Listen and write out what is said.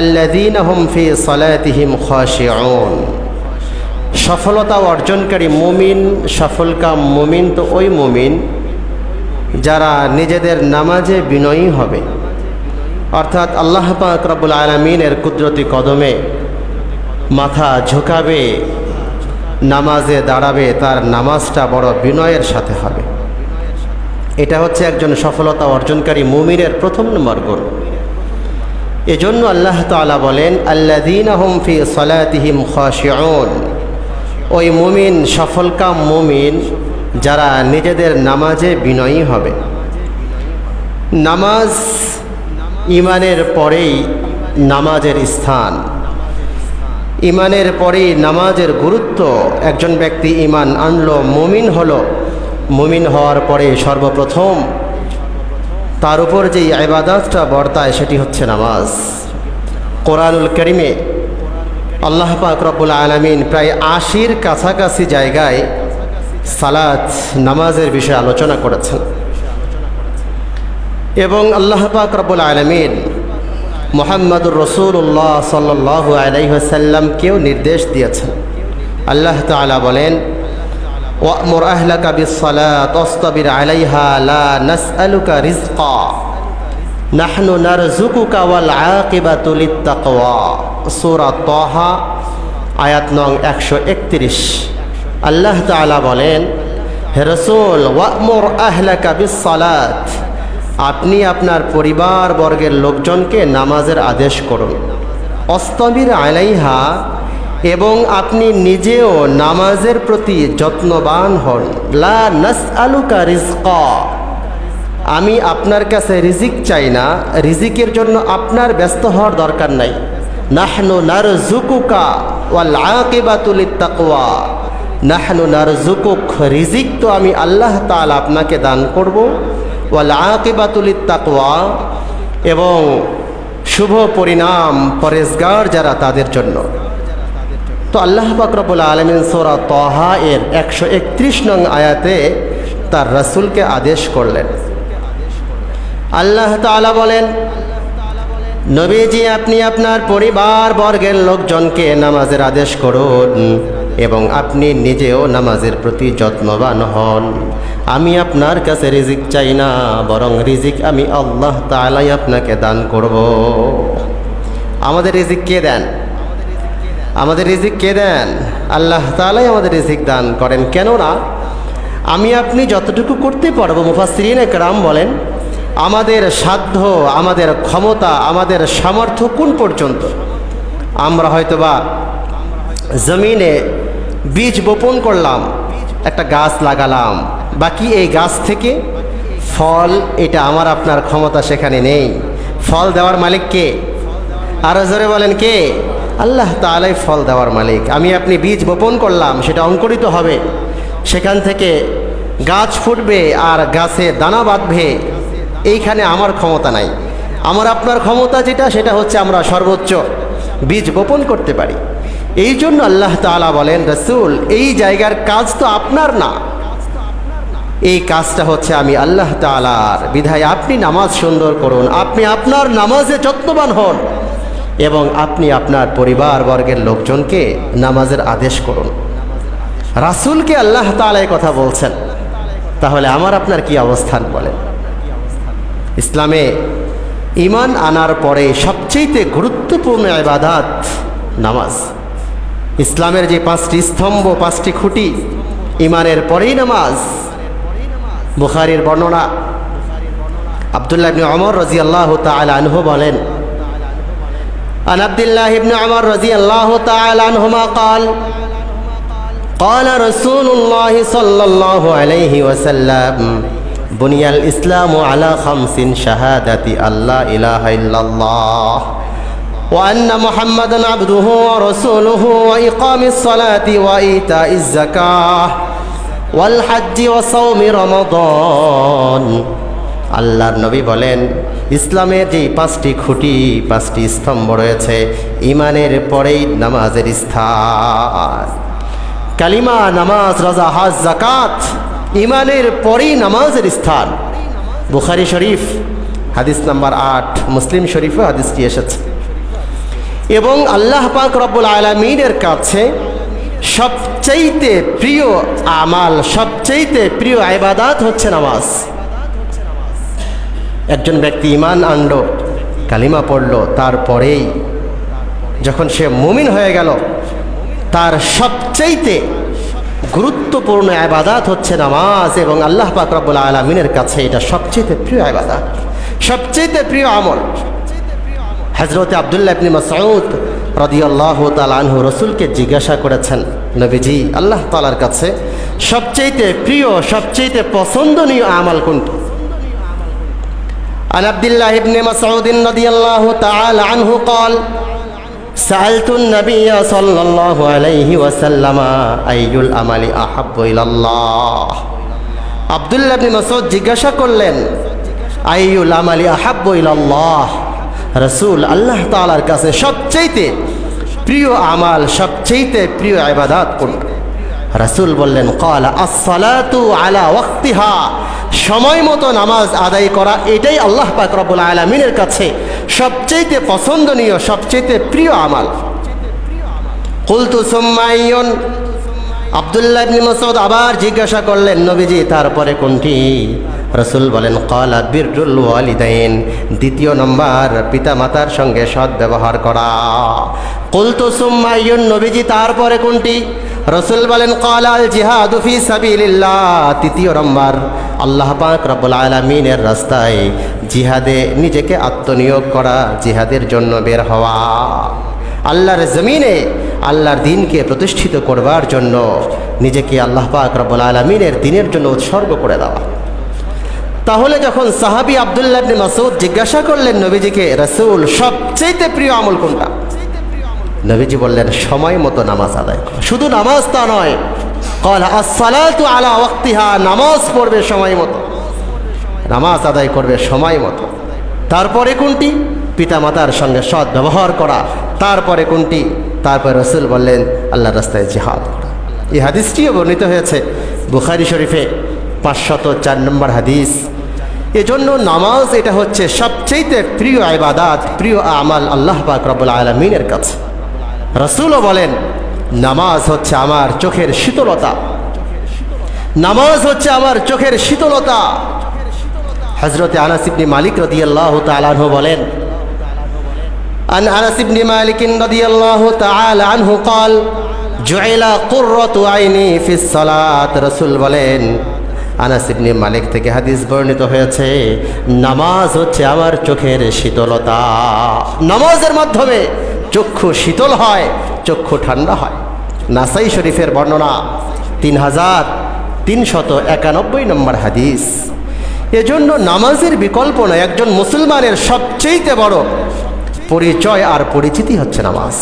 আল্লাদিন ফি সলাতিহিম খাশিউন। সফলতা অর্জনকারী মুমিন সফলকাম মুমিন তো ওই মুমিন যারা নিজেদের নামাজে বিনয়ী হবে। অর্থাৎ আল্লাহ পাক রব্বুল আলমিনের কুদরতি কদমে মাথা ঝোঁকাবে, নামাজে দাঁড়াবে, তার নামাজটা বড় বিনয়ের সাথে হবে। এটা হচ্ছে একজন সফলতা অর্জনকারী মুমিনের প্রথম নম্বর গুণ। এজন্য আল্লাহ তাআলা বলেন আল্লাদিন ফি সলাতিহিম খাশিউন। ওই মুমিন, সফলকাম মুমিন, যারা নিজেদের নামাজে বিনয়ী হবে। নামাজ ইমানের পরেই নামাজের স্থান। ইমানের পরেই নামাজের গুরুত্ব। একজন ব্যক্তি ইমান আনলো, মুমিন হলো। মুমিন হওয়ার পরে সর্বপ্রথম তার উপর যেই আবাদাতটা বর্তায় সেটি হচ্ছে নামাজ। কোরআনুল করিমে আল্লাহ পাক রব্বুল আলমিন প্রায় আশির কাছাকাছি জায়গায় সালাত, নামাজের বিষয়ে আলোচনা করেছেন। এবং আল্লাহ পাক রব্বুল আলমিন মোহাম্মদুর রসুল্লাহ সাল্লাহ আলাইসাল্লামকেও নির্দেশ দিয়েছেন। আল্লাহ তালা বলেন ওয়ামুর আহলাকা বিসালাত অস্তবির আলাইহা, লা নাসআলুকা রিজকা নাহনু নারজুকুকা ওয়াল আকিবাতু লিত্তাকওয়া। সূরা তাহা, আয়াত নং 131 আল্লাহ তাআলা বলেন, হে রাসূল, ওয়ামুর আহলাকা বিসালাত আপনি আপনার পরিবার বর্গের লোকজনকে নামাজের আদেশ করুন। অস্তবির আলাইহা এবং আপনি নিজেও নামাজের প্রতি যত্নবান হন। লা নাস আলুকা রিজকা আমি আপনার কাছে রিজিক চাই না। রিজিকের জন্য আপনার ব্যস্ত হওয়ার দরকার নাই। নাহনু নার জুকুকা ওয়াল আকিবাতুলিত তাকওয়া নাহনু নার জুকুক রিজিক তো আমি আল্লাহ তাআলা আপনাকে দান করব। ওয়াল আকিবাতুলিত তাকওয়া এবং শুভ পরিণাম পরেজগার যারা তাদের জন্য। তো আল্লাহ বাকরবুল আলমিন সোরা তহা এর একশো একত্রিশ নং আয়াতে তার রসুলকে আদেশ করলেন। আল্লাহ তালা বলেন, নবীজি আপনি আপনার পরিবার বর্গের লোকজনকে নামাজের আদেশ করুন এবং আপনি নিজেও নামাজের প্রতি যত্নবান হন। আমি আপনার কাছে রিজিক চাই না, বরং রিজিক আমি আল্লাহ তালাই আপনাকে দান করব। আমাদের রিজিক কে দেন? আমাদের রিজিক কে দেন? আল্লাহ তালাই আমাদের রিজিক দান করেন। কেননা, আমি আপনি যতটুকু করতে পারব মুফাসরিন একরাম বলেন, আমাদের সাধ্য, আমাদের ক্ষমতা, আমাদের সামর্থ্য কোন পর্যন্ত? আমরা হয়তোবা জমিনে বীজ বপন করলাম, একটা গাছ লাগালাম, বাকি এই গাছ থেকে ফল, এটা আমার আপনার ক্ষমতা সেখানে নেই। ফল দেওয়ার মালিক কে? আরও জোরে বলেন কে? আল্লাহ তালাই ফল দেওয়ার মালিক। আমি আপনি বীজ বপন করলাম, সেটা অঙ্কুরিত হবে। সেখান থেকে গাছ ফুটবে আর গাছে দানা বাঁধবে। এইখানে আমার ক্ষমতা নাই। আমার আপনার ক্ষমতা যেটা, সেটা হচ্ছে আমরা সর্বোচ্চ বীজ বপন করতে পারি। এই জন্য আল্লাহ তালা বলেন, রসুল, এই জায়গার কাজ তো আপনার না। এই কাজটা হচ্ছে আমি আল্লাহ তালার বিধায় আপনি নামাজ সুন্দর করুন। আপনি আপনার নামাজে যত্নবান হন। এবং আপনি আপনার পরিবার বর্গের লোকজনকে নামাজের আদেশ করুন। রাসুলকে আল্লাহ তালায় কথা বলছেন। তাহলে আমার আপনার কি অবস্থান বলেন? ইসলামে ইমান আনার পরে সবচেয়ে গুরুত্বপূর্ণ আবাদাত নামাজ। ইসলামের যে পাঁচটি স্তম্ভ, পাঁচটি খুঁটি ইমানের পরেই নামাজ। বুখারির বর্ণনা আবদুল্লাহ ইবনে ওমর রাদিয়াল্লাহু তাআলা আনহু বলেন عن عبد الله بن عمر رضي الله تعالى عنهما قال قال رسول الله صلى الله عليه وسلم بني الإسلام على خمس شهادة أن لا إله إلا الله وأن محمدا عبده ورسوله وإقام الصلاة وإيتاء الزكاة والحج وصوم رمضان আল্লাহর নবী বলেন ইসলামের যে পাঁচটি খুঁটি, পাঁচটি স্তম্ভ রয়েছে ইমানের পরেই নামাজের স্থান। কালিমা, নামাজ, রাজা, হাজ জাকাত ইমানের পরেই নামাজের স্থান। বুখারি শরীফ, হাদিস নাম্বার আট, মুসলিম শরীফে হাদিসটি এসেছে। এবং আল্লাহ পাক রব্বুল আলমিনের কাছে সবচাইতে প্রিয় আমাল, সবচাইতে প্রিয় আইবাদাত হচ্ছে নামাজ। একজন ব্যক্তি ইমান আনল, কালিমা পড়ল, তারপরেই যখন সে মুমিন হয়ে গেল, তার সবচাইতে গুরুত্বপূর্ণ আবাদাত হচ্ছে নামাজ এবং আল্লাহ পাক রব্বুল আলমিনের কাছে এটা সবচেয়ে প্রিয় আবাদাত সবচেয়ে প্রিয় আমল। হজরত আবদুল্লাহ ইবনে মাসউদ রাদিয়াল্লাহু তাআলা আনহু রাসূলকে জিজ্ঞাসা করেছেন, নবীজি, আল্লাহ তাআলার কাছে সবচেয়ে প্রিয় সবচেয়ে পছন্দনীয় আমল কোনটি? عن عبد الله بن مسعود رضي الله تعالى عنه قال سألت النبي صلى الله عليه وسلم أي الأمل أحب إلى الله আব্দুল্লাহ ইবনে মাসউদ জিজ্ঞাসা করলেন আইউল আমালি আহাব্বু ইলাল্লাহ রাসূল আল্লাহ তাআলার কাছে সবচেয়ে প্রিয় আমাল সবচেয়ে প্রিয় ইবাদত কোনটা রাসূল বললেন ক্বালা আস-সালাতু আলা ওয়াক্তিহা সময় মতো নামাজ আদায় করা, এটাই আল্লাহ পাক রব্বুল আলমিনের কাছে সবচেয়ে পছন্দনীয় সবচেয়ে প্রিয় আমাল। কুলতু সুম্মাইয়ুন, আবদুল্লাহ আবার জিজ্ঞাসা করলেন, নবীজি, তারপরে কোনটি? রসুল বলেন, কলা বিরুল ওয়ালিদাইন, দ্বিতীয় নম্বর পিতা মাতার সঙ্গে সৎ ব্যবহার করা। কুলতু সুম্মাইয়ুন নবীজি, তারপরে কোনটি? রসুল বলেন কলাল জিহাদু ফি সাবিলিল্লাহ। তৃতীয় নম্বর, আল্লাহ পাক রব্বুল আলামিনের রাস্তায় জিহাদে নিজেকে আত্মনিয়োগ করা, জিহাদের জন্য বের হওয়া। আল্লাহর জমিনে আল্লাহর দিনকে প্রতিষ্ঠিত করবার জন্য নিজেকে আল্লাহ পাক রব্বুল আলমিনের দিনের জন্য উৎসর্গ করে দেওয়া। তাহলে যখন সাহাবি আবদুল্লাহ ইবনে মাসউদ জিজ্ঞাসা করলেন নবীজিকে, রাসূল সবচেয়ে প্রিয় আমল কোনটা? নবীজি বললেন, সময় মতো নামাজ আদায় করা। শুধু নামাজ তা নয়। কলা, আসসালাতু আলা ওয়াক্তিহা নামাজ পড়বে সময় মতো। নামাজ আদায় করবে সময় মতো। তারপরে কোনটি? পিতামাতার সঙ্গে সৎ ব্যবহার করা। তারপরে কোনটি? তারপরে রসুল বললেন আল্লাহ রাস্তায় জিহাদ এই হাদিসটিও বর্ণিত হয়েছে বুখারি শরীফে পাঁচশত চার নম্বর হাদিস। এজন্য নামাজ এটা হচ্ছে সবচেয়ে প্রিয় আইবাদাত প্রিয় আমাল আল্লাহ পাক রব্বুল আলমিনের কাছে রসুলও বলেন নামাজ হচ্ছে আমার চোখের শীতলতা নামাজ হচ্ছে আমার চোখের শীতলতা হজরতে আনাসিবনি মালিক রদিয়াল্লাহ তালাহ বলেন عن أنس بن مالك رضي الله تعالى عنه قال جعل قرة عيني في الصلاة رسول বলেন আনাস ইবনে মালিক থেকে হাদিস বর্ণিত হয়েছে, নামাজ হচ্ছে আমার চোখের শীতলতা। নামাজের মাধ্যমে চক্ষু শীতল হয়, চক্ষু ঠান্ডা হয়। নাসাই শরীফের বর্ণনা তিন হাজার তিনশত একানব্বই নম্বর হাদিস। এজন্য নামাজের বিকল্প নয়, একজন মুসলমানের সবচেয়ে বড় পরিচয় আর পরিচিতি হচ্ছে নামাজ।